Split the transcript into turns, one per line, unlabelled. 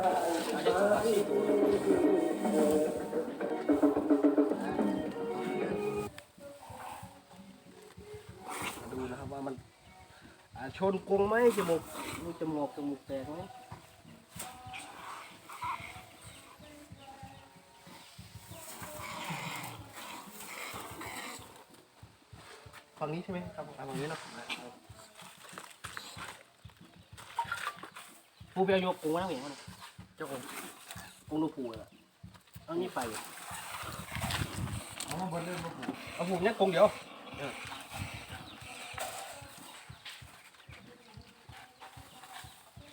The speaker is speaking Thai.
ดูนะครับว่ามันชนกรงไหมจมูกมีจมูกจมูกแตกไหมฝั่งนี้ใช่ไหมครับฝั่งนี้เนาะปูไปเอายกกรงมาแล้วเหรอ จ้ากรงกรงลูกปูอะเอานี่ไป
อ๋อเบนเริ่มมาปลูก
เอาปูเนี่ยกรงเดียว
เ